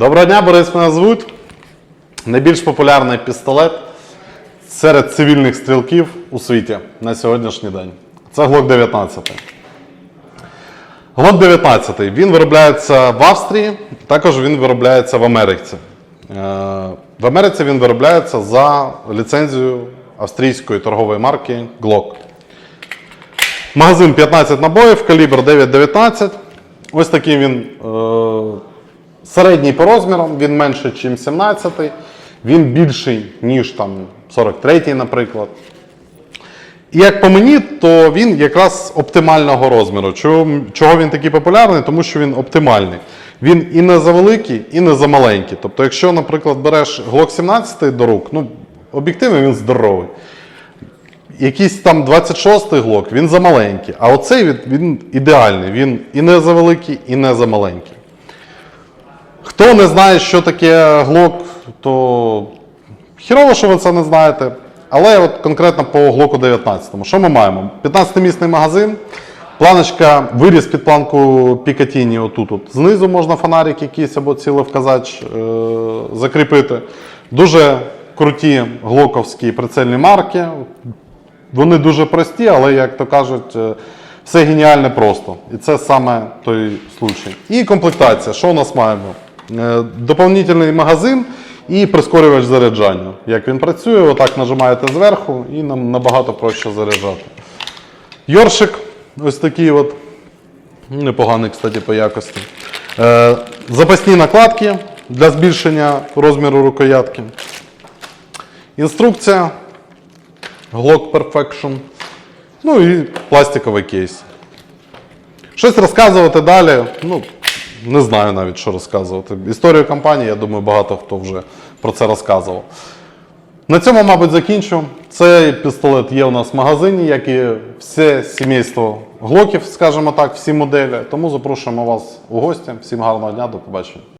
Доброго дня, Борис мене звуть. Найбільш популярний пістолет серед цивільних стрілків у світі на сьогоднішній день. Це Glock 19. Glock 19 він виробляється в Австрії, також він виробляється в Америці. Е, В Америці він виробляється за ліцензією австрійської торгової марки Glock. Магазин 15 набоїв, калібр 9,19. Ось такий він е, середній по розмірам, він менше, ніж 17 Він більший, ніж там 43 наприклад. І як по мені, то він якраз оптимального розміру. Чого, він такий популярний? Тому що він оптимальний. Він і не завеликий, і не замаленький. Тобто, якщо, наприклад, береш Glock 17 до рук, ну, об'єктивно він здоровий. Якийсь там 26-й глок, він замаленький. А оцей він, ідеальний. Він і не завеликий, і не замаленький. Хто не знає, що таке глок, то хірово, що ви це не знаєте. Але от конкретно по глоку 19. Що ми маємо? 15-місний магазин, планочка, виріз під планку Пікатіні отут. От. Знизу можна фонарик якийсь або цілевказач е- закріпити. Дуже круті глоковські прицельні марки. Вони дуже прості, але, як то кажуть, е, все геніальне просто. І це саме той случай. І комплектація. Що у нас маємо? Е, Доповнительний магазин і прискорювач заряджання. Як він працює, отак нажимаєте зверху і нам набагато проще заряджати. Йоршик ось такий от. Непоганий, кстати, по якості. Е, запасні накладки для збільшення розміру рукоятки. Інструкція. Glock Perfection. Ну і пластиковий кейс. Щось розказувати далі. Ну, не знаю навіть, що розказувати. Історію компанії, я думаю, багато хто вже про це розказував. На цьому, мабуть, закінчу. Цей пістолет є у нас в магазині, як і все сімейство глоків, скажімо так, всі моделі. Тому запрошуємо вас у гості. Всім гарного дня, до побачення.